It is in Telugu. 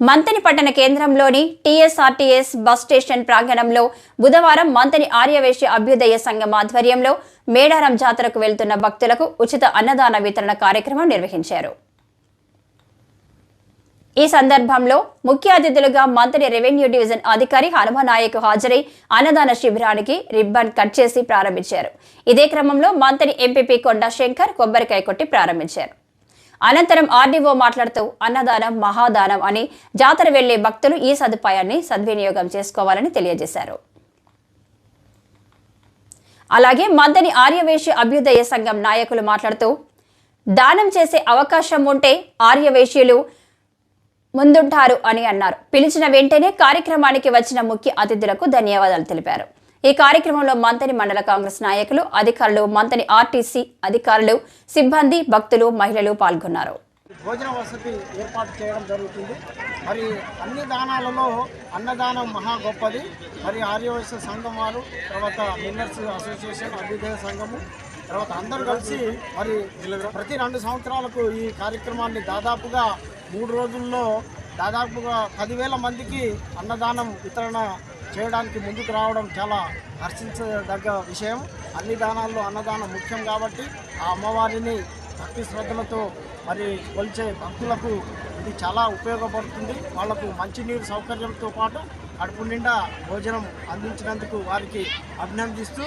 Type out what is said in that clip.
మంతని పట్టణ కేంద్రంలోని టీఎస్ఆర్టీఎస్ బస్ స్టేషన్ ప్రాంగణంలో బుధవారం మంతని ఆర్యవేశ్య అభ్యుదయ సంఘం ఆధ్వర్యంలో మేడారం జాతరకు వెళ్తున్న భక్తులకు ఉచిత అన్నదాన వితరణ కార్యక్రమం నిర్వహించారు. ఈ సందర్భంలో ముఖ్య అతిథులుగా మంత్రి రెవెన్యూ డివిజన్ అధికారి హనుమనాయక్ హాజరై అన్నదాన శిబిరానికి రిబ్బన్ కట్ చేసి ప్రారంభించారు. ఇదే క్రమంలో మంత్రి ఎంపీపీ కొండా శంకర్ కొబ్బరికాయ కొట్టి ప్రారంభించారు. అనంతరం ఆర్డీఓ మాట్లాడుతూ అన్నదానం మహాదానం అని జాతర వెళ్ళే భక్తులు ఈ సదుపాయాన్ని సద్వినియోగం చేసుకోవాలని తెలియజేశారు. అలాగే మందని ఆర్యవేశ్య అభ్యుదయ సంఘం నాయకులు మాట్లాడుతూ దానం చేసే అవకాశం ఉంటే ఆర్యవేశ్యులు ముందుంటారు అని అన్నారు. పిలిచిన వెంటనే కార్యక్రమానికి వచ్చిన ముఖ్య అతిథులకు ధన్యవాదాలు తెలిపారు. ఈ కార్యక్రమంలో మంతని మండల కాంగ్రెస్ నాయకులు అధికారులు మంతని ఆర్టీసీ అధికారులు సిబ్బంది భక్తులు మహిళలు పాల్గొన్నారు. భోజన వసతి ఏర్పాటు చేయడం జరుగుతుంది. మరి అన్ని దానాలలో అన్నదానం మహా గొప్పది. మరి ఆర్యవైశ్య సంఘం వారు తర్వాత మిల్లర్స్ అసోసియేషన్ అభ్యుదయ సంఘము తర్వాత అందరూ కలిసి మరి ప్రతి రెండు సంవత్సరాలకు ఈ కార్యక్రమాన్ని దాదాపుగా మూడు రోజుల్లో దాదాపుగా పదివేల మందికి అన్నదానం వితరణ చేయడానికి ముందుకు రావడం చాలా హర్షించదగ్గ విషయం. అన్ని దానాల్లో అన్నదానం ముఖ్యం కాబట్టి ఆ అమ్మవారిని భక్తి శ్రద్ధలతో మరి కొలిచే భక్తులకు ఇది చాలా ఉపయోగపడుతుంది. వాళ్ళకు మంచినీరు సౌకర్యంతో పాటు కడుపు నిండా భోజనం అందించినందుకు వారికి అభినందిస్తూ